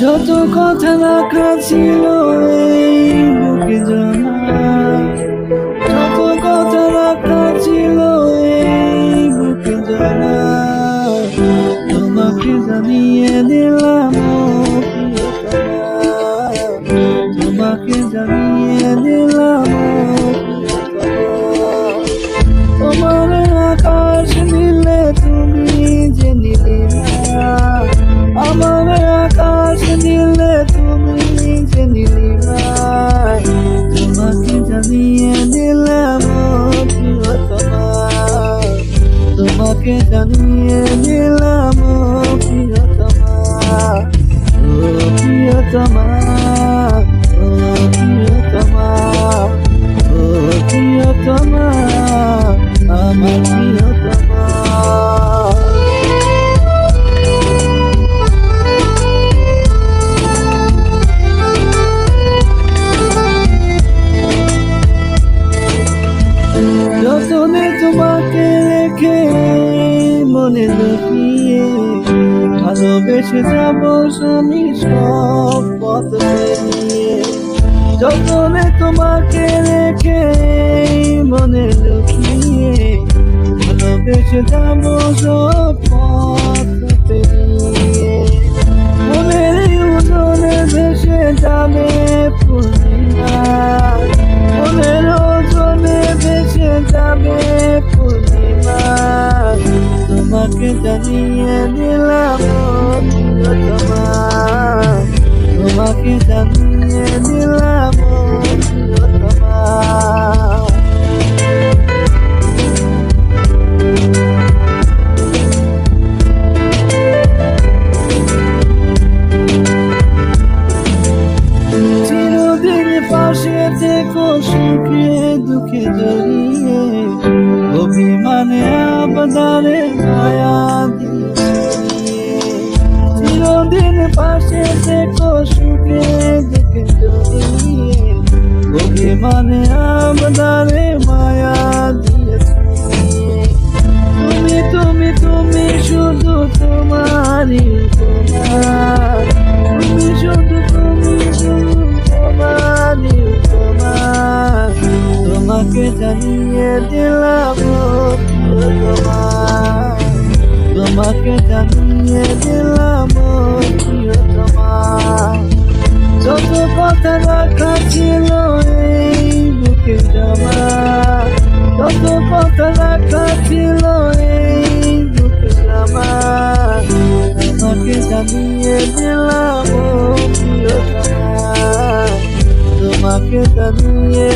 যত কথা রাখা ছিল এই বুকে তোমাকে জানিয়ে দিলাম। তোমার আকাশ দিলে তুমি যে নিলে আমার আকাশ দিলে তুমি যে নিলি তোমাকে জানিয়ে দিলাম তোমাকে জানিয়ে দিলাম প্রিয়তমা প্রিয়তমা। যতনে তোমাকে রেখে মনে লুকিয়ে ভালোবেসে যাব স্বামী সব পথ পেরিয়ে। যতনে তোমাকে রেখে মনে লুকিয়ে ভালোবেসে যাব সব পথ জানিয়ে দিলাম প্রিয়তমা তোমাকে জানিয়ে দিলাম প্রিয়তমা চিরদিন পাশে দুঃখে জড়িয়ে। অভিমানে আবদারে মায়া যত কথা রাখা ছিল এই বুকে জমা তোমাকে জানিয়ে